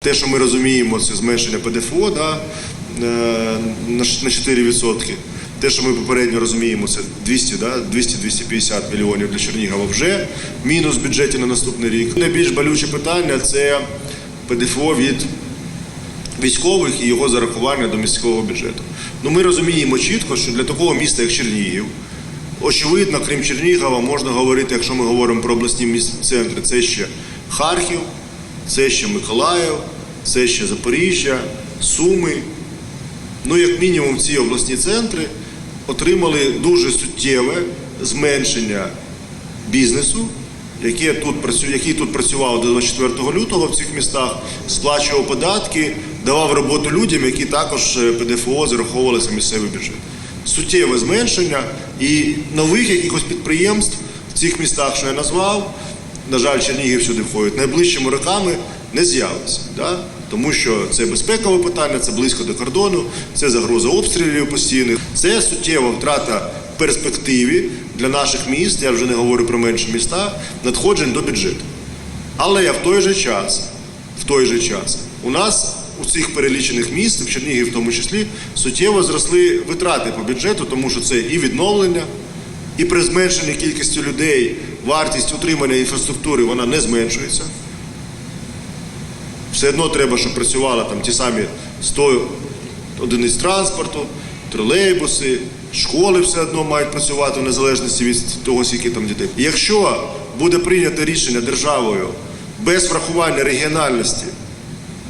Те, що ми розуміємо, це зменшення ПДФО да, е, на 4%. Те, що ми попередньо розуміємо, це 200, да, 200-250 мільйонів для Чернігова вже мінус в бюджеті на наступний рік. Найбільш болюче питання це ПДФО від військових і його зарахування до міського бюджету. Ну ми розуміємо чітко, що для такого міста, як Чернігів, очевидно, крім Чернігова, можна говорити, якщо ми говоримо про обласні центри, це ще Харків, це ще Миколаїв, це ще Запоріжжя, Суми. Ну, як мінімум, ці обласні центри отримали дуже суттєве зменшення бізнесу, який тут, працював до 24 лютого в цих містах, сплачував податки, давав роботу людям, які також е, ПДФО зараховувалися в місцевий бюджет. Суттєве зменшення і нових якихось підприємств в цих містах, що я назвав, на жаль, Чернігів сюди входить, найближчими роками не з'явиться. Да? Тому що це безпекове питання, це близько до кордону, це загроза обстрілів постійних, це суттєва втрата в перспективі для наших міст, я вже не говорю про менші міста, надходжень до бюджету. Але в той же час, в той же час, у нас у цих перелічених міст, в Чернігів в тому числі, суттєво зросли витрати по бюджету, тому що це і відновлення, і при зменшенні кількості людей вартість утримання інфраструктури вона не зменшується. Все одно треба, щоб працювали там ті самі 100 одиниць транспорту, тролейбуси, школи все одно мають працювати в незалежності від того, скільки там дітей. Якщо буде прийнято рішення державою без врахування регіональності,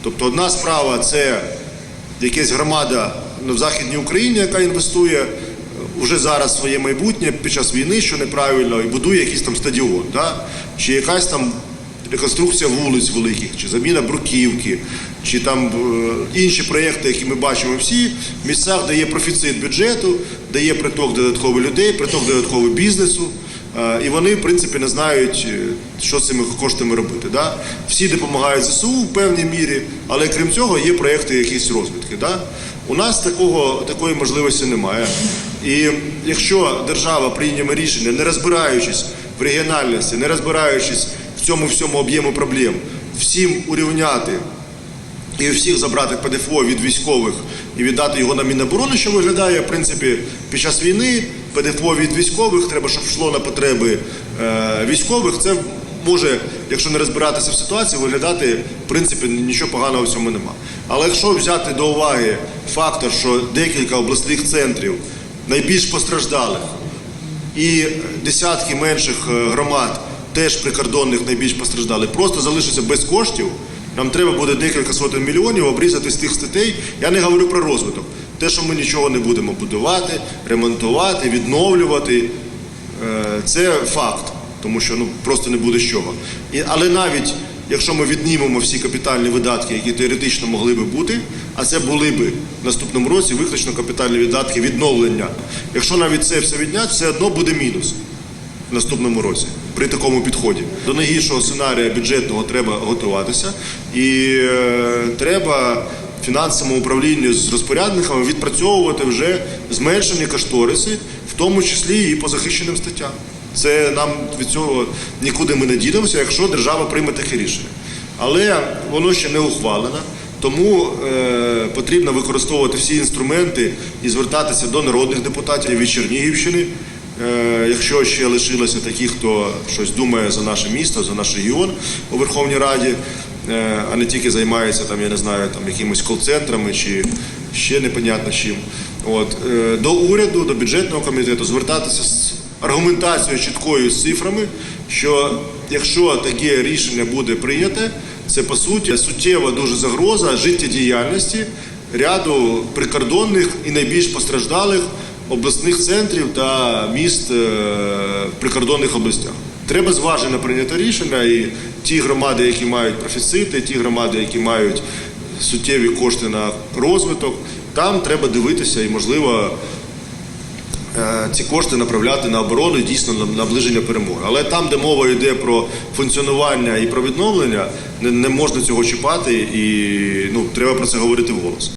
тобто одна справа це якась громада в Західній Україні, яка інвестує вже зараз своє майбутнє під час війни, що неправильно, і будує якийсь там стадіон, да? чи якась там реконструкція вулиць великих, чи заміна бруківки, чи там е, інші проєкти, які ми бачимо всі в місцях, де є профіцит бюджету, де є приток додаткових людей, приток додаткового бізнесу. Е, І вони, в принципі, не знають, е, що з цими коштами робити. Да? Всі допомагають ЗСУ в певній мірі, але крім цього є проєкти якісь розвитки. Да? У нас такого, такої можливості немає. І якщо держава прийме рішення, не розбираючись в регіональності, не розбираючись в цьому всьому об'єму проблем, всім урівняти і всіх забрати ПДФО від військових і віддати його на Міноборони, що виглядає, в принципі, під час війни ПДФО від військових, треба, щоб йшло на потреби е, військових. Це може, якщо не розбиратися в ситуації, виглядати, в принципі, нічого поганого в цьому нема. Але якщо взяти до уваги фактор, що декілька обласних центрів найбільш постраждалих і десятки менших е, громад, теж прикордонних найбільш постраждали, просто залишаться без коштів. Нам треба буде декілька сотень мільйонів обрізати з тих статей. Я не говорю про розвиток. Те, що ми нічого не будемо будувати, ремонтувати, відновлювати, е, це факт, тому що ну просто не буде з чого. Але навіть якщо ми віднімемо всі капітальні видатки, які теоретично могли би бути, а це були би в наступному році виключно капітальні видатки відновлення. Якщо навіть це все відняти, все одно буде мінус в наступному році при такому підході. До найгіршого сценарія бюджетного треба готуватися, і е, треба фінансовому управлінню з розпорядниками відпрацьовувати вже зменшені кошториси, в тому числі і по захищеним статтям. Це нам від цього нікуди ми не дінемося, якщо держава прийме таке рішення. Але воно ще не ухвалено. Тому е, потрібно використовувати всі інструменти і звертатися до народних депутатів від Чернігівщини. Е, якщо ще лишилося такі, хто щось думає за наше місто, за наш регіон у Верховній Раді, е, а не тільки займається там, я не знаю, там якимись кол-центрами чи ще непонятно чим. От е, до уряду, до бюджетного комітету звертатися з аргументацією чіткою з цифрами, що якщо таке рішення буде прийняте, це по суті суттєва дуже загроза життєдіяльності ряду прикордонних і найбільш постраждалих обласних центрів та міст е, в прикордонних областях. Треба зважено прийняти рішення, і ті громади, які мають профіцити, ті громади, які мають суттєві кошти на розвиток, там треба дивитися і, можливо, ці кошти направляти на оборону і дійсно на наближення перемоги. Але там, де мова йде про функціонування і про відновлення, не, не можна цього чіпати, і ну, треба про це говорити вголос.